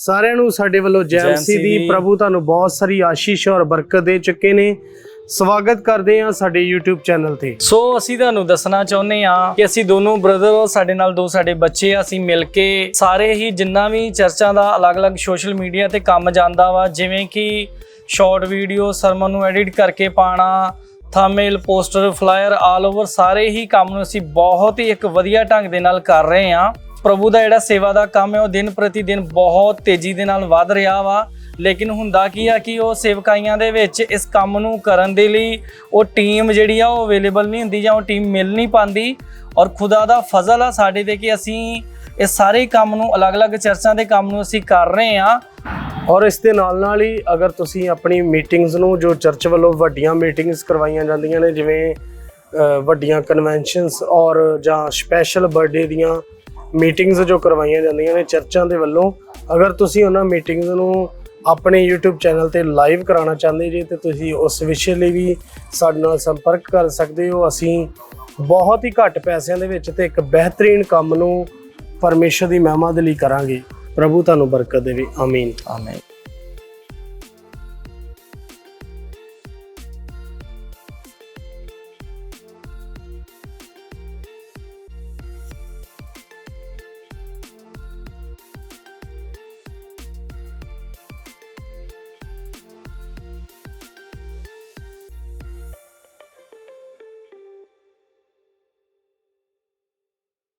ਸਾਰਿਆਂ ਨੂੰ ਸਾਡੇ ਵੱਲੋਂ ਜੈ ਮਸੀਹ ਦੀ। ਪ੍ਰਭੂ ਤੁਹਾਨੂੰ ਬਹੁਤ ਸਾਰੀ ਆਸ਼ੀਸ਼ ਔਰ ਬਰਕਤ ਦੇ ਚੁੱਕੇ ਨੇ। ਸਵਾਗਤ ਕਰਦੇ ਹਾਂ ਸਾਡੇ YouTube ਚੈਨਲ ਤੇ। ਸੋ ਅਸੀਂ ਤੁਹਾਨੂੰ ਦੱਸਣਾ ਚਾਹੁੰਦੇ ਆ ਕਿ ਅਸੀਂ ਦੋਨੋਂ ਬ੍ਰਦਰ ਸਾਡੇ ਨਾਲ ਦੋ ਸਾਡੇ ਬੱਚੇ ਆ ਅਸੀਂ ਮਿਲ ਕੇ ਸਾਰੇ ਹੀ ਜਿੰਨਾ ਵੀ ਚਰਚਾਂ ਦਾ ਅਲੱਗ-ਅਲੱਗ ਸੋਸ਼ਲ ਮੀਡੀਆ ਤੇ ਕੰਮ ਜਾਂਦਾ ਵਾ ਜਿਵੇਂ ਕਿ ਸ਼ਾਰਟ ਵੀਡੀਓ ਸਰਮਨ ਨੂੰ ਐਡਿਟ ਕਰਕੇ ਪਾਣਾ thumbnail poster flyer all over ਸਾਰੇ ਹੀ ਕੰਮ ਨੂੰ ਅਸੀਂ ਬਹੁਤ ਹੀ ਇੱਕ ਵਧੀਆ ਢੰਗ ਦੇ ਨਾਲ ਕਰ ਰਹੇ ਆ ਪ੍ਰਭੂ ਦਾ ਜਿਹੜਾ ਸੇਵਾ ਦਾ ਕੰਮ ਹੈ, ਉਹ ਦਿਨ ਪ੍ਰਤੀ ਦਿਨ ਬਹੁਤ ਤੇਜ਼ੀ ਦੇ ਨਾਲ ਵੱਧ ਰਿਹਾ ਵਾ। ਲੇਕਿਨ ਹੁੰਦਾ ਕੀ ਆ ਕਿ ਉਹ ਸੇਵਕਾਈਆਂ ਦੇ ਵਿੱਚ ਇਸ ਕੰਮ ਨੂੰ ਕਰਨ ਦੇ ਲਈ ਉਹ ਟੀਮ ਜਿਹੜੀ ਆ, ਉਹ ਅਵੇਲੇਬਲ ਨਹੀਂ ਹੁੰਦੀ ਜਾਂ ਉਹ ਟੀਮ ਮਿਲ ਨਹੀਂ ਪਾਉਂਦੀ। ਔਰ ਖੁਦਾ ਦਾ ਫਜ਼ਲ ਆ ਸਾਡੇ ਤੇ ਕਿ ਅਸੀਂ ਇਹ ਸਾਰੇ ਕੰਮ ਨੂੰ, ਅਲੱਗ-ਅਲੱਗ ਚਰਚਾਂ ਦੇ ਕੰਮ ਨੂੰ ਅਸੀਂ ਕਰ ਰਹੇ ਆ। ਔਰ ਇਸ ਦੇ ਨਾਲ ਨਾਲ ਹੀ ਅਗਰ ਤੁਸੀਂ ਆਪਣੀ ਮੀਟਿੰਗਸ ਨੂੰ, ਜੋ ਚਰਚ ਵੱਲੋਂ ਵੱਡੀਆਂ ਮੀਟਿੰਗਸ ਕਰਵਾਈਆਂ ਜਾਂਦੀਆਂ ਨੇ, ਜਿਵੇਂ ਵੱਡੀਆਂ ਕਨਵੈਨਸ਼ਨਸ ਔਰ ਜਾਂ ਸਪੈਸ਼ਲ ਬਰਥਡੇ ਦੀਆਂ ਮੀਟਿੰਗਸ ਜੋ ਕਰਵਾਈਆਂ ਜਾਂਦੀਆਂ ਨੇ ਚਰਚਾਂ ਦੇ ਵੱਲੋਂ। ਅਗਰ ਤੁਸੀਂ ਉਹਨਾਂ ਮੀਟਿੰਗਸ ਨੂੰ ਆਪਣੇ YouTube ਚੈਨਲ ਤੇ ਲਾਈਵ ਕਰਾਉਣਾ ਚਾਹੁੰਦੇ ਜੀ, ਤੇ ਤੁਸੀਂ ਉਸ ਵਿਸ਼ੇ ਲਈ ਵੀ ਸਾਡੇ ਨਾਲ ਸੰਪਰਕ ਕਰ ਸਕਦੇ ਹੋ। ਅਸੀਂ ਬਹੁਤ ਹੀ ਘੱਟ ਪੈਸਿਆਂ ਦੇ ਵਿੱਚ ਤੇ ਇੱਕ ਬਿਹਤਰੀਨ ਕੰਮ ਨੂੰ ਪਰਮੇਸ਼ਰ ਦੀ ਮਹਿਮਾ ਦੇ ਲਈ ਕਰਾਂਗੇ। ਪ੍ਰਭੂ ਤੁਹਾਨੂੰ ਬਰਕਤ ਦੇਵੇ। ਆਮੀਨ। ਆਮੀਨ।